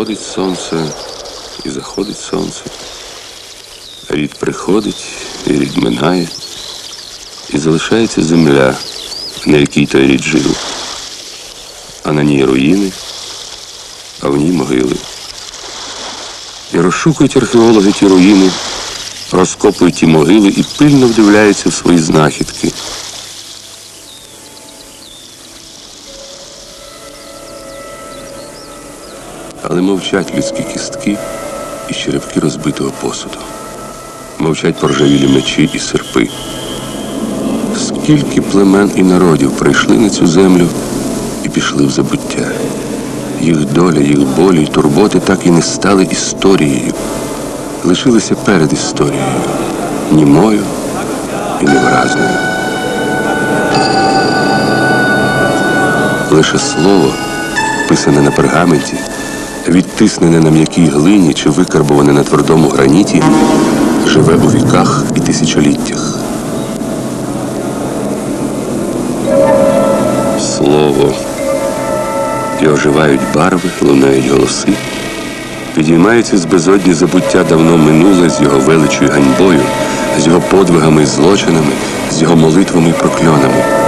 сходить сонце і заходить сонце. Рід приходить, і рід минає, і залишається земля, на якій той рід жив. А на ній руїни, а в ній могили. І розшукують археологи ті руїни, розкопують ті могили і пильно вдивляються в свої знахідки. Але мовчать людські кістки і черепки розбитого посуду. Мовчать поржавілі мечі і серпи. Скільки племен і народів прийшли на цю землю і пішли в забуття. Їх доля, їх болі й турботи так і не стали історією, лишилися перед історією, німою і невиразною. Лише слово, писане на пергаменті, відтиснене на м'якій глині чи викарбоване на твердому граніті, живе у віках і тисячоліттях. Слово. І оживають барви, лунають голоси, підіймаються з безодні забуття давно минуле з його величою ганьбою, з його подвигами і злочинами, з його молитвами і прокльонами.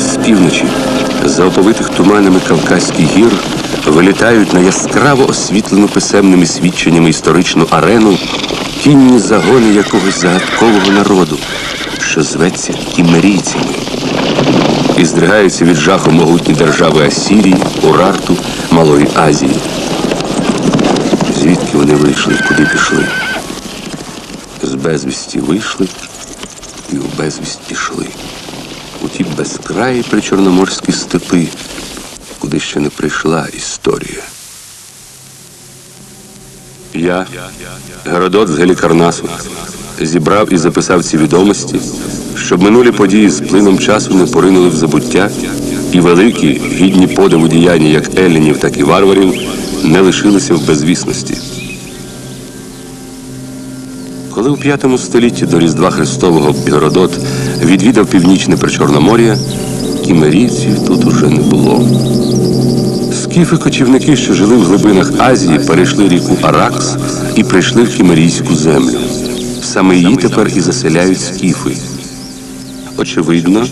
З півночі, за оповитих туманами Кавказьких гір, вилітають на яскраво освітлену писемними свідченнями історичну арену кінні загони якогось загадкового народу, що зветься кімерійцями. І здригаються від жаху могутні держави Асірії, Урарту, Малої Азії. Звідки вони вийшли, куди пішли? З безвісті вийшли і у безвість пішли у ті безкраї причорноморські степи, куди ще не прийшла історія. Я, Геродот з Гелікарнасу, зібрав і записав ці відомості, щоб минулі події з плином часу не поринули в забуття, і великі, гідні подиву діяння як елінів, так і варварів не лишилися в безвісності. Коли у п'ятому столітті до Різдва Христового Геродот відвідав північне Причорномор'я, кімерійців тут уже не було. Скіфи-кочівники, що жили в глибинах Азії, перейшли ріку Аракс і прийшли в кімерійську землю. Саме її тепер і заселяють скіфи. Очевидно,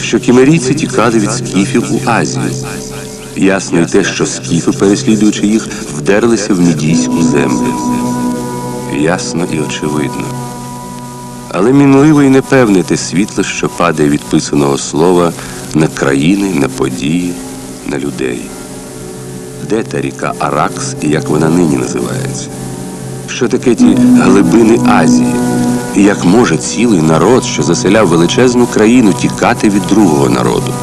що кімерійці тікали від скіфів у Азію. Ясно й те, що скіфи, переслідуючи їх, вдерлися в мідійську землю ясно і очевидно. Але мінливо і непевне те світло, що падає від писаного слова на країни, на події, на людей. Де та ріка Аракс і як вона нині називається? Що таке ті глибини Азії? І як може цілий народ, що заселяв величезну країну, тікати від другого народу?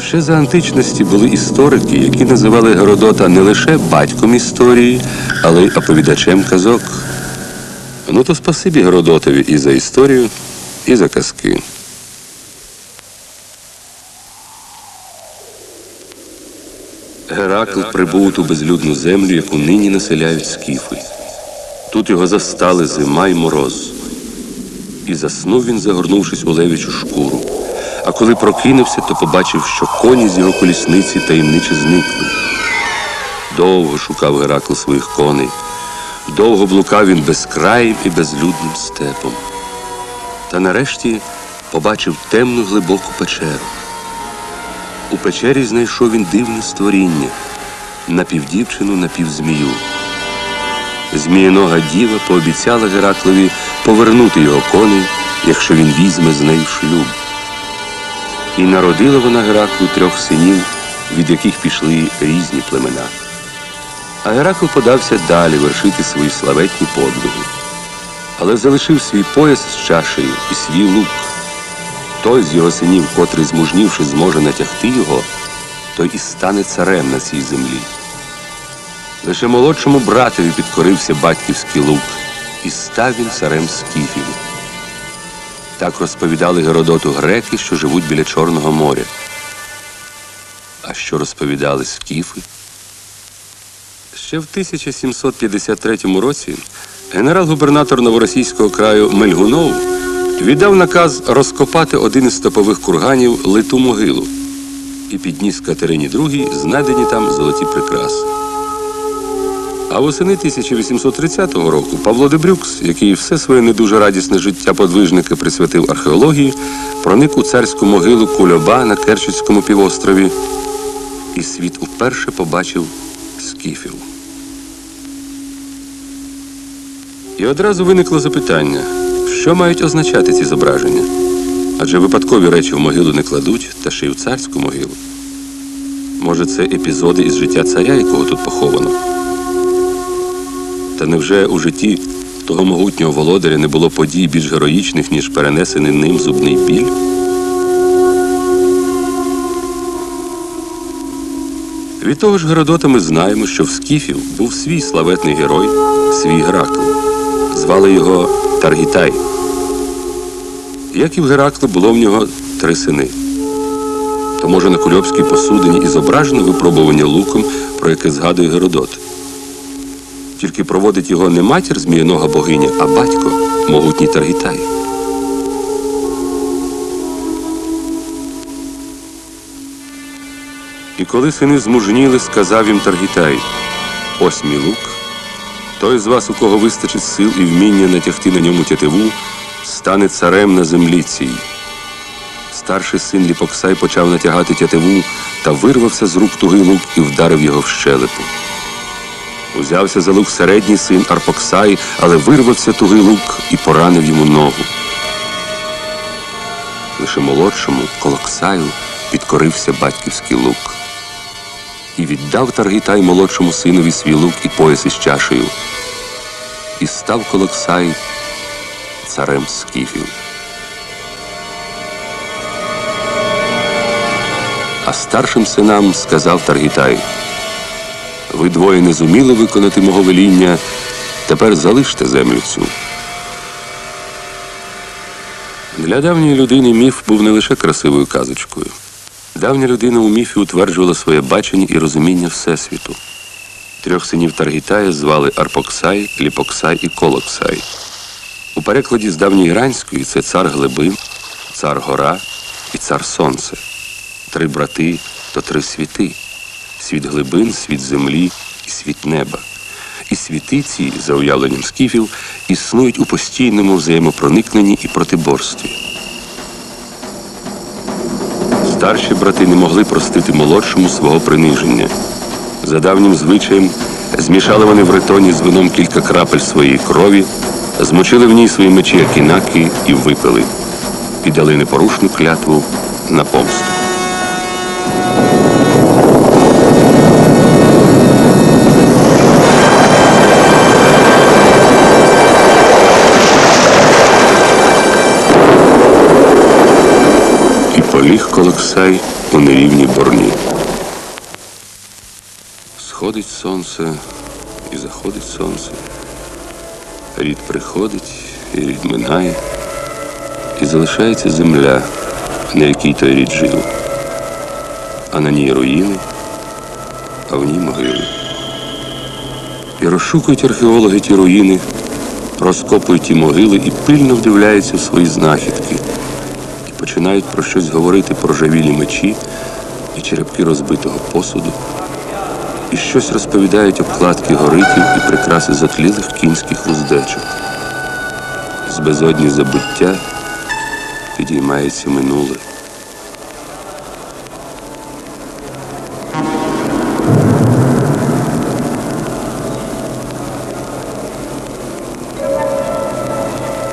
Ще за античності були історики, які називали Геродота не лише батьком історії, але й оповідачем казок. Ну то спасибі Геродотові і за історію, і за казки. Геракл прибув у ту безлюдну землю, яку нині населяють скіфи. Тут його застали зима й мороз. І заснув він, загорнувшись у левічу шкуру. А коли прокинувся, то побачив, що коні з його колісниці таємниче зникли. Довго шукав Геракл своїх коней, довго блукав він безкраїм і безлюдним степом. Та нарешті побачив темну глибоку печеру. У печері знайшов він дивне створіння напівдівчину, напівзмію. Змієнога діва пообіцяла Гераклові повернути його коней, якщо він візьме з нею шлюб. І народила вона Гераклу трьох синів, від яких пішли різні племена. А Геракл подався далі вершити свої славетні подвиги, але залишив свій пояс з чашею і свій лук. Той з його синів, котрий, змужнівши, зможе натягти його, той і стане царем на цій землі. Лише молодшому братові підкорився батьківський лук, і став він царем скіфів. Так розповідали Геродоту греки, що живуть біля Чорного моря. А що розповідали скіфи? Ще в 1753 році Генерал-губернатор новоросійського краю Мельгунов віддав наказ розкопати один із топових курганів литу могилу і підніс Катерині II знайдені там золоті прикраси. А восени 1830 року Павло Дебрюкс, який все своє не дуже радісне життя подвижника присвятив археології, проник у царську могилу Кульоба на Керченському півострові, і світ уперше побачив скіфів. І одразу виникло запитання, що мають означати ці зображення? Адже випадкові речі в могилу не кладуть, та ще й в царську могилу. Може, це епізоди із життя царя, якого тут поховано? Та невже у житті того могутнього володаря не було подій більш героїчних, ніж перенесений ним зубний біль? Від того ж Геродота ми знаємо, що в Скіфів був свій славетний герой, свій Геракл. Звали його Таргітай. Як і в Геракла було в нього три сини. То може на кульобській посудині і зображено випробування луком, про яке згадує Геродот. Тільки проводить його не матір зміїнога богиня, а батько, могутній Таргітай. І коли сини змужніли, сказав їм Таргітай: Ось мій лук. Той з вас, у кого вистачить сил і вміння натягти на ньому тятиву, стане царем на землі цій. Старший син Ліпоксай почав натягати тятиву та вирвався з рук тугий лук і вдарив його в щелепу. Узявся за лук середній син Арпоксай, але вирвався тугий лук і поранив йому ногу. Лише молодшому Колоксаю підкорився батьківський лук. І віддав Таргітай молодшому синові свій лук і пояс із чашею. І став Колоксай царем скіфів. А старшим синам сказав Таргітай: Ви двоє не зуміли виконати мого веління, тепер залиште землю цю. Для давньої людини міф був не лише красивою казочкою. Давня людина у міфі утверджувала своє бачення і розуміння Всесвіту. Трьох синів Таргітая звали Арпоксай, Ліпоксай і Колоксай. У перекладі з давньої давньоіранської це цар Глибин, цар Гора і цар Сонце. Три брати то три світи: світ глибин, світ землі і світ неба. І світи ці, за уявленням скіфів, існують у постійному взаємопроникненні і протиборстві. Старші брати не могли простити молодшому свого приниження. За давнім звичаєм змішали вони в ретоні з вином кілька крапель своєї крові, змочили в ній свої мечі акінаки і випили, і дали непорушну клятву на помсту. І поліг Колоксай у нерівній борні. Сходить сонце і заходить сонце. Рід приходить, і рід минає, і залишається земля, на якій той рід жив. А на ній руїни, а в ній могили. І розшукують археологи ті руїни, розкопують ті могили і пильно вдивляються в свої знахідки починають про щось говорити про жавілі мечі і черепки розбитого посуду, і щось розповідають обкладки горитів і прикраси затлілих кінських вуздечок. З безодні забуття підіймається минуле.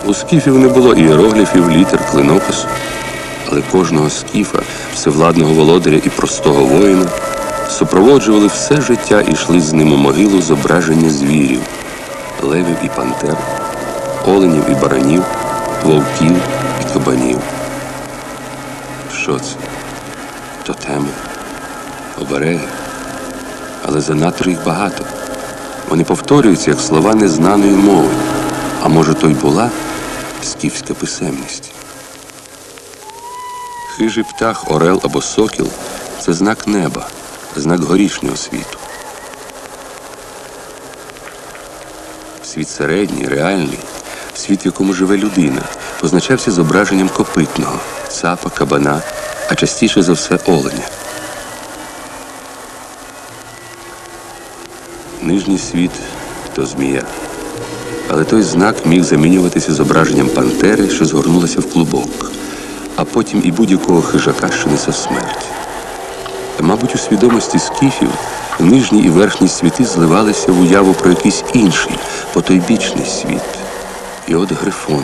У скіфів не було іерогліфів, літер, клинопису, але кожного скіфа, всевладного володаря і простого воїна супроводжували все життя і йшли з ним у могилу зображення звірів, левів і пантер, оленів і баранів, вовків і кабанів. Що це? Тотеми, обереги. Але занадто їх багато. Вони повторюються як слова незнаної мови. А може, то й була скіфська писемність. Хижий птах, орел або сокіл це знак неба, знак горішнього світу. Світ середній, реальний, світ, в якому живе людина, позначався зображенням копитного, цапа, кабана, а частіше за все оленя. Нижній світ то змія. Але той знак міг замінюватися зображенням пантери, що згорнулася в клубок, а потім і будь-якого хижака, що несе смерть. Мабуть, у свідомості скіфів нижні і верхні світи зливалися в уяву про якийсь інший, потойбічний світ. І от грифон,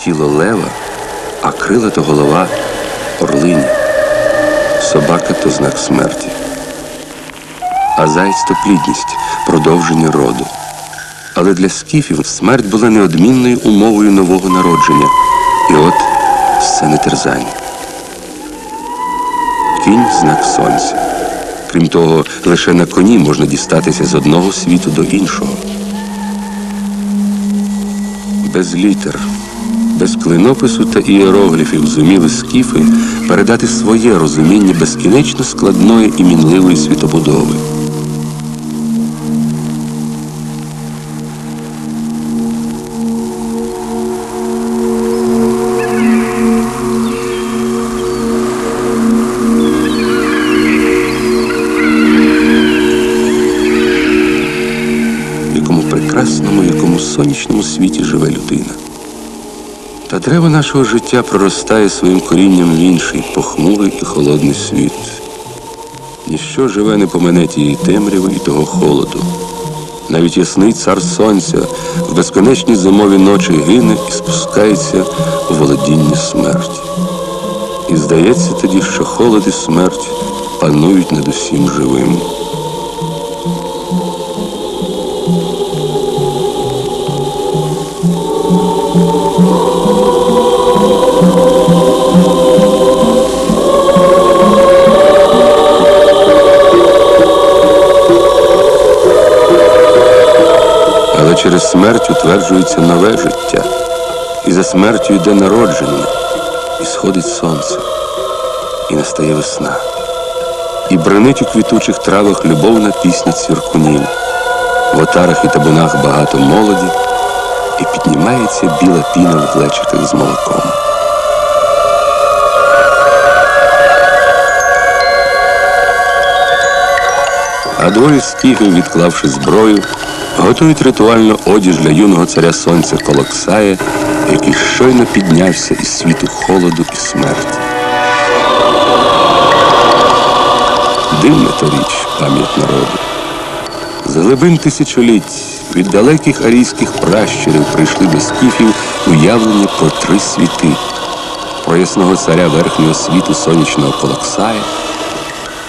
тіло лева, а крила то голова орлині, собака то знак смерті, а зайць то плідність, продовження роду. Але для скіфів смерть була неодмінною умовою нового народження. І от сцени терзань. Кінь знак сонця. Крім того, лише на коні можна дістатися з одного світу до іншого. Без літер, без клинопису та ієрогліфів зуміли скіфи передати своє розуміння безкінечно складної і мінливої світобудови. Прекрасному, якому сонячному світі живе людина. Та дерево нашого життя проростає своїм корінням в інший, похмурий і холодний світ. Ніщо живе не помине тієї темряви і того холоду. Навіть ясний цар сонця в безконечній зимові ночі гине і спускається у володіння смерті. І здається тоді, що холод і смерть панують над усім живим. Через смерть утверджується нове життя, і за смертю йде народження, і сходить сонце, і настає весна. І бренить у квітучих травах любовна пісня цвіркунів. В отарах і табунах багато молоді, і піднімається біла піна в глечиках з молоком. А двоє скіфів, відклавши зброю, готують ритуально одіж для юного царя сонця Колоксая, який щойно піднявся із світу холоду і смерті. Дивна то річ, пам'ять народу. З глибин тисячоліть від далеких арійських пращурів прийшли до скіфів уявлення про три світи: про ясного царя верхнього світу сонячного Колоксая,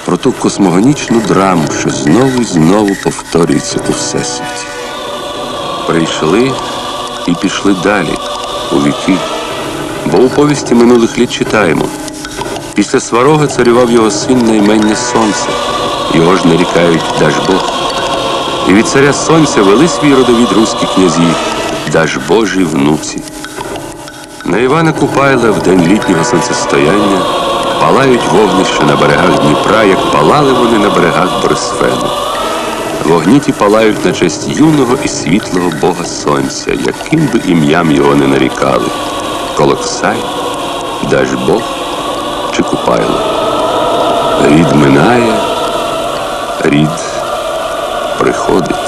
про ту космогонічну драму, що знову і знову повторюється у всесвіті. Прийшли і пішли далі, у віки. Бо у повісті минулих літ читаємо. Після сварога царював його син на імення Сонце, його ж нарікають Дажбог. І від царя сонця вели свій родовід руські князі, Дажбожі внуці. На Івана Купайла в день літнього сонцестояння палають вогнища на берегах Дніпра, як палали вони на берегах Борисфену. Вогні ті палають на честь юного і світлого Бога Сонця, яким би ім'ям його не нарікали. Колоксай, Дажбог чи Купайло. Рід минає, рід приходить.